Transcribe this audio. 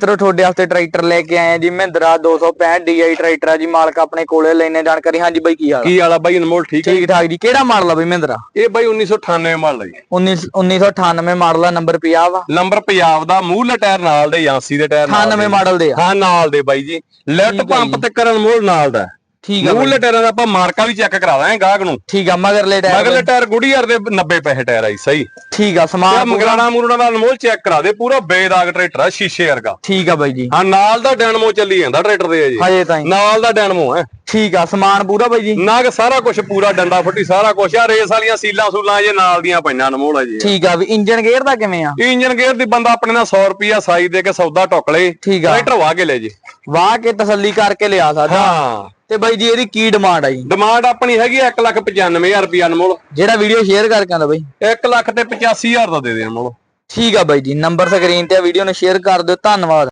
ਮਿੱਤਰੋ ਤੁਹਾਡੇ ਵਾਸਤੇ ਟਰੈਕਟਰ ਲੈ ਕੇ ਆਏ ਆ ਜੀ ਮਹਿੰਦਰਾ 265 DI ਟਰੈਕਟਰ ਆ ਜੀ ਮਾਲਕ ਆਪਣੇ ਕੋਲੇ ਲੈਣੇ ਜਾਣਕਾਰੀ। ਹਾਂਜੀ ਬਾਈ ਕੀ ਹਾਲ ਆ? ਕੀ ਵਾਲਾ ਬਾਈ? ਅਨਮੋਲ ਠੀਕ ਹੈ ਠੀਕ ਠਾਕ ਜੀ। ਕਿਹੜਾ ਮਾਡਲ ਆ ਬਈ ਮਹਿੰਦਰਾ? ਇਹ ਬਾਈ 1998 ਮਾਡਲ ਹੈ ਜੀ। 19 1998 ਮਾਡਲ ਆ ਨੰਬਰ 50 ਵਾ ਨੰਬਰ ਪੰਜਾਬ ਦਾ ਮੂਹਰਲੇ ਟਾਇਰ ਨਾਲ ਦੇ ਏਜੰਸੀ ਦੇ ਟਾਇਰ ਨਾਲ 98 ਦੇ। ਮਾਡਲ ਦੇ ਆ? ਹਾਂ ਨਾਲ ਦੇ ਬਾਈ ਜੀ। ਲੈਫਟ ਆ ਪੰਪ ਤੇ ਕਰਨ ਮੋਲ ਨਾਲ ਦਾ। ਠੀਕ ਆ ਮੂਹਰਲੇ ਟਾਇਰਾਂ ਦਾ ਆਪਾਂ ਮਾਰਕਾ ਵੀ ਚੈੱਕ ਕਰਾ ਦਾਂਗੇ ਗਾਹਕ ਨੂੰ। ਠੀਕ ਆ ਮਗਰਲੇ ਟਾਇਰ ਅਗਲੇ ਟਾਇਰ ਗੁੜੀਅਰ ਦੇ 90 ਪੈਸੇ ਟਾਇਰ ਆਈ ਸਹੀ। ਠੀਕ ਆ ਆ ਸਮਾਨ ਮਗਰਾਣਾ ਮੂਰਣਾ ਦਾ ਅਨਮੋਲ ਚੈੱਕ ਕਰਾ ਦੇ ਪੂਰਾ ਬੇਦਾਗ ਟਰੈਕਟਰ ਆ ਸ਼ੀਸ਼ੇ ਵਰਗਾ। ਠੀਕ ਆ ਬਾਈ ਜੀ। ਹਾਂ ਨਾਲ ਦਾ ਡੈਨਮੋ ਚੱਲੀ ਜਾਂਦਾ ਟਰੈਕਟਰ ਦੇ ਜੀ। ਹਜੇ ਤਾਈਂ। ਨਾਲ ਦਾ ਡੈਨਮੋ ਹੈ। ਠੀਕ ਆ ਸਮਾਨ ਪੂਰਾ ਬਾਈ ਜੀ। ਨਾਗ ਸਾਰਾ ਕੁਝ ਪੂਰਾ ਡੰਡਾ ਫੁੱਟੀ ਸਾਰਾ ਕੁਝ ਆ ਰੇਸ ਵਾਲੀਆਂ ਸੀਲਾਂ ਸੂਲਾਂ ਜੇ ਨਾਲ ਦੀਆਂ ਪਈਆਂ ਅਨਮੋਲ ਹੈ ਜੀ। ਠੀਕ ਆ ਵੀ ਇੰਜਨ ਗੇਅਰ ਦਾ ਕਿਵੇਂ ਆ? ਇੰਜਨ ਗੇਅਰ ਦੀ ਬੰਦਾ ਆਪਣੇ ਨਾਲ 100 ਰੁਪਿਆ ਸਾਈ ਦੇ ਕੇ ਸੌਦਾ ਟੁੱਕ ਲੇ ਠੀਕ ਆ। ਟਰੈਕਟਰ ਵਾਹ ਕੇ ਲੈ ਜੀ। ਵਾਹ ਕੇ ਤਸੱਲੀ ਕਰਕੇ ਲਿਆ ਸਕਦਾ ਹਾਂ। ਤੇ ਬਾਈ ਜੀ ਇਹਦੀ ਕੀ ਡਿਮਾਂਡ ਆ ਜੀ? ਡਿਮਾਂਡ ਆਪਣੀ ਹੈਗੀ 195000 ਰੁਪਿਆ ਅਨਮੋਲ ਜਿਹੜਾ ਵੀਡੀਓ ਸ਼ੇਅਰ ਕਰਕੇ ਆਂਦਾ ਬਾਈ। 1 ਲੱਖ ਤੇ 85000 ਦਾ ਦੇ ਦੇ ਅਨਮੋਲ ਠੀਕ ਆ ਬਾਈ ਜੀ ਨੰਬਰ ਸਕਰੀਨ ਤੇ ਆ ਵੀਡੀਓ ਨੂੰ ਸ਼ੇਅਰ ਕਰ ਦਿਓ ਧੰਨਵਾਦ।